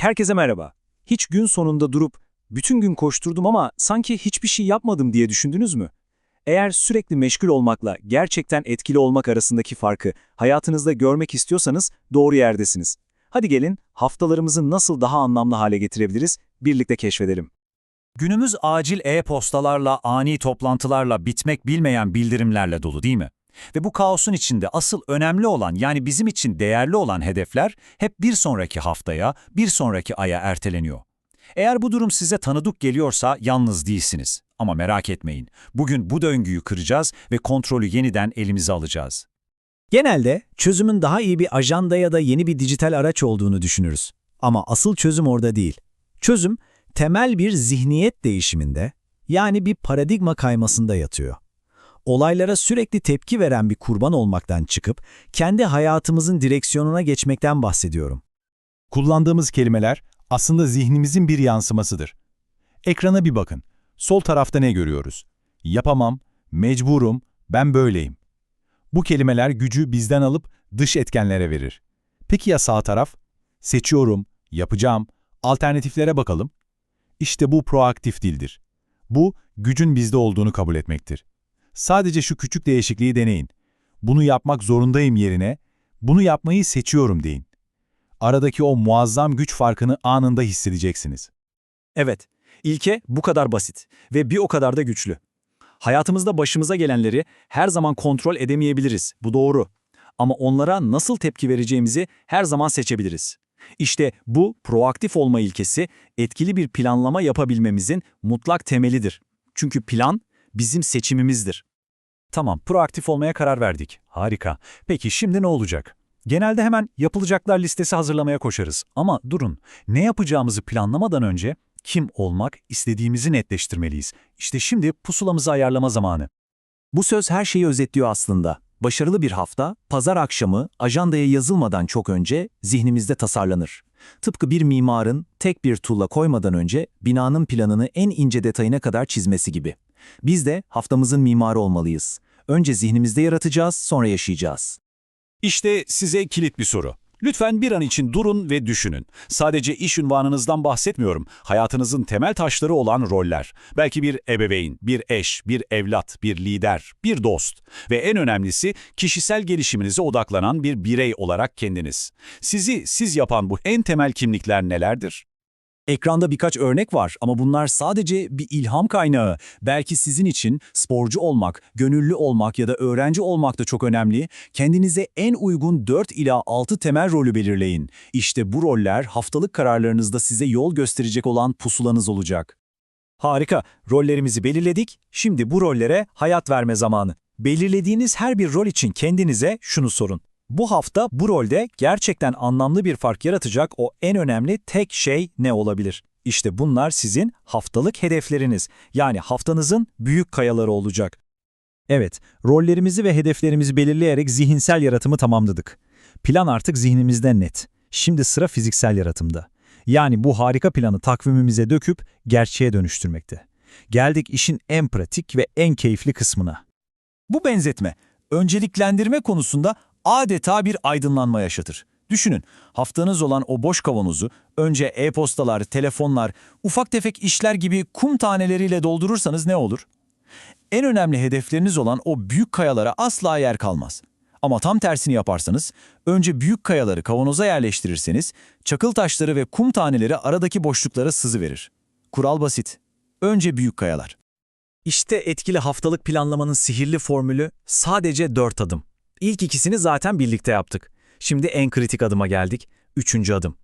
Herkese merhaba. Hiç gün sonunda durup bütün gün koşturdum ama sanki hiçbir şey yapmadım diye düşündünüz mü? Eğer sürekli meşgul olmakla gerçekten etkili olmak arasındaki farkı hayatınızda görmek istiyorsanız doğru yerdesiniz. Hadi gelin haftalarımızı nasıl daha anlamlı hale getirebiliriz birlikte keşfedelim. Günümüz acil e-postalarla, ani toplantılarla, bitmek bilmeyen bildirimlerle dolu değil mi? Ve bu kaosun içinde asıl önemli olan yani bizim için değerli olan hedefler hep bir sonraki haftaya, bir sonraki aya erteleniyor. Eğer bu durum size tanıdık geliyorsa yalnız değilsiniz. Ama merak etmeyin, bugün bu döngüyü kıracağız ve kontrolü yeniden elimize alacağız. Genelde çözümün daha iyi bir ajanda ya da yeni bir dijital araç olduğunu düşünürüz. Ama asıl çözüm orada değil. Çözüm, temel bir zihniyet değişiminde, yani bir paradigma kaymasında yatıyor. Olaylara sürekli tepki veren bir kurban olmaktan çıkıp, kendi hayatımızın direksiyonuna geçmekten bahsediyorum. Kullandığımız kelimeler aslında zihnimizin bir yansımasıdır. Ekrana bir bakın. Sol tarafta ne görüyoruz? Yapamam, mecburum, ben böyleyim. Bu kelimeler gücü bizden alıp dış etkenlere verir. Peki ya sağ taraf? Seçiyorum, yapacağım, alternatiflere bakalım. İşte bu proaktif dildir. Bu, gücün bizde olduğunu kabul etmektir. Sadece şu küçük değişikliği deneyin. Bunu yapmak zorundayım yerine, bunu yapmayı seçiyorum deyin. Aradaki o muazzam güç farkını anında hissedeceksiniz. Evet, ilke bu kadar basit ve bir o kadar da güçlü. Hayatımızda başımıza gelenleri her zaman kontrol edemeyebiliriz, bu doğru. Ama onlara nasıl tepki vereceğimizi her zaman seçebiliriz. İşte bu proaktif olma ilkesi etkili bir planlama yapabilmemizin mutlak temelidir. Çünkü plan bizim seçimimizdir. Tamam, proaktif olmaya karar verdik. Harika. Peki şimdi ne olacak? Genelde hemen yapılacaklar listesi hazırlamaya koşarız. Ama durun, ne yapacağımızı planlamadan önce kim olmak istediğimizi netleştirmeliyiz. İşte şimdi pusulamızı ayarlama zamanı. Bu söz her şeyi özetliyor aslında. Başarılı bir hafta, pazar akşamı ajandaya yazılmadan çok önce zihnimizde tasarlanır. Tıpkı bir mimarın tek bir tuğla koymadan önce binanın planını en ince detayına kadar çizmesi gibi. Biz de haftamızın mimarı olmalıyız. Önce zihnimizde yaratacağız, sonra yaşayacağız. İşte size kilit bir soru. Lütfen bir an için durun ve düşünün. Sadece iş ünvanınızdan bahsetmiyorum. Hayatınızın temel taşları olan roller. Belki bir ebeveyn, bir eş, bir evlat, bir lider, bir dost. Ve en önemlisi kişisel gelişiminize odaklanan bir birey olarak kendiniz. Sizi siz yapan bu en temel kimlikler nelerdir? Ekranda birkaç örnek var ama bunlar sadece bir ilham kaynağı. Belki sizin için sporcu olmak, gönüllü olmak ya da öğrenci olmak da çok önemli. Kendinize en uygun 4 ila 6 temel rolü belirleyin. İşte bu roller haftalık kararlarınızda size yol gösterecek olan pusulanız olacak. Harika, rollerimizi belirledik. Şimdi bu rollere hayat verme zamanı. Belirlediğiniz her bir rol için kendinize şunu sorun. Bu hafta bu rolde gerçekten anlamlı bir fark yaratacak o en önemli tek şey ne olabilir? İşte bunlar sizin haftalık hedefleriniz. Yani haftanızın büyük kayaları olacak. Evet, rollerimizi ve hedeflerimizi belirleyerek zihinsel yaratımı tamamladık. Plan artık zihnimizde net. Şimdi sıra fiziksel yaratımda. Yani bu harika planı takvimimize döküp gerçeğe dönüştürmekte. Geldik işin en pratik ve en keyifli kısmına. Bu benzetme, önceliklendirme konusunda adeta bir aydınlanma yaşatır. Düşünün, haftanız olan o boş kavanozu önce e-postalar, telefonlar, ufak tefek işler gibi kum taneleriyle doldurursanız ne olur? En önemli hedefleriniz olan o büyük kayalara asla yer kalmaz. Ama tam tersini yaparsanız, önce büyük kayaları kavanoza yerleştirirseniz, çakıl taşları ve kum taneleri aradaki boşluklara sızı verir. Kural basit. Önce büyük kayalar. İşte etkili haftalık planlamanın sihirli formülü sadece dört adım. İlk ikisini zaten birlikte yaptık. Şimdi en kritik adıma geldik. Üçüncü adım.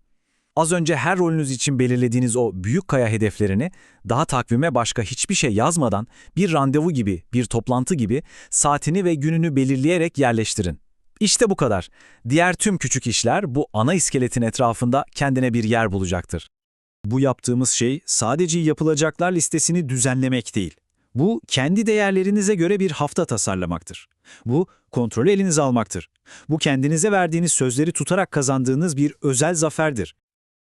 Az önce her rolünüz için belirlediğiniz o büyük kaya hedeflerini daha takvime başka hiçbir şey yazmadan bir randevu gibi, bir toplantı gibi saatini ve gününü belirleyerek yerleştirin. İşte bu kadar. Diğer tüm küçük işler bu ana iskeletin etrafında kendine bir yer bulacaktır. Bu yaptığımız şey sadece yapılacaklar listesini düzenlemek değil. Bu kendi değerlerinize göre bir hafta tasarlamaktır. Bu kontrolü elinize almaktır. Bu kendinize verdiğiniz sözleri tutarak kazandığınız bir özel zaferdir.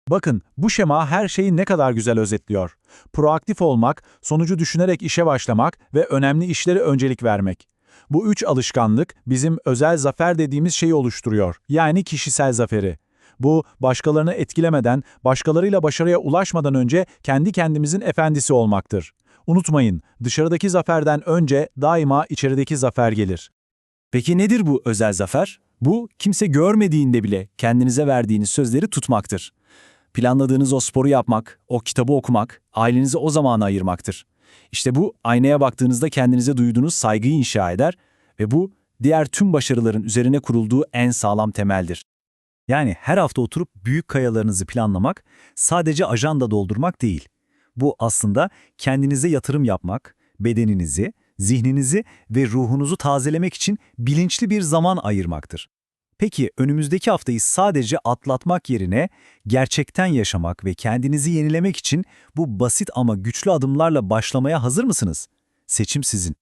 Bakın, bu şema her şeyi ne kadar güzel özetliyor. Proaktif olmak, sonucu düşünerek işe başlamak ve önemli işlere öncelik vermek. Bu üç alışkanlık bizim özel zafer dediğimiz şeyi oluşturuyor, yani kişisel zaferi. Bu, başkalarını etkilemeden, başkalarıyla başarıya ulaşmadan önce kendi kendimizin efendisi olmaktır. Unutmayın, dışarıdaki zaferden önce daima içerideki zafer gelir. Peki nedir bu özel zafer? Bu, kimse görmediğinde bile kendinize verdiğiniz sözleri tutmaktır. Planladığınız o sporu yapmak, o kitabı okumak, ailenize o zamanı ayırmaktır. İşte bu, aynaya baktığınızda kendinize duyduğunuz saygıyı inşa eder ve bu, diğer tüm başarıların üzerine kurulduğu en sağlam temeldir. Yani her hafta oturup büyük kayalarınızı planlamak sadece ajanda doldurmak değil. Bu aslında kendinize yatırım yapmak, bedeninizi, zihninizi ve ruhunuzu tazelemek için bilinçli bir zaman ayırmaktır. Peki önümüzdeki haftayı sadece atlatmak yerine gerçekten yaşamak ve kendinizi yenilemek için bu basit ama güçlü adımlarla başlamaya hazır mısınız? Seçim sizin.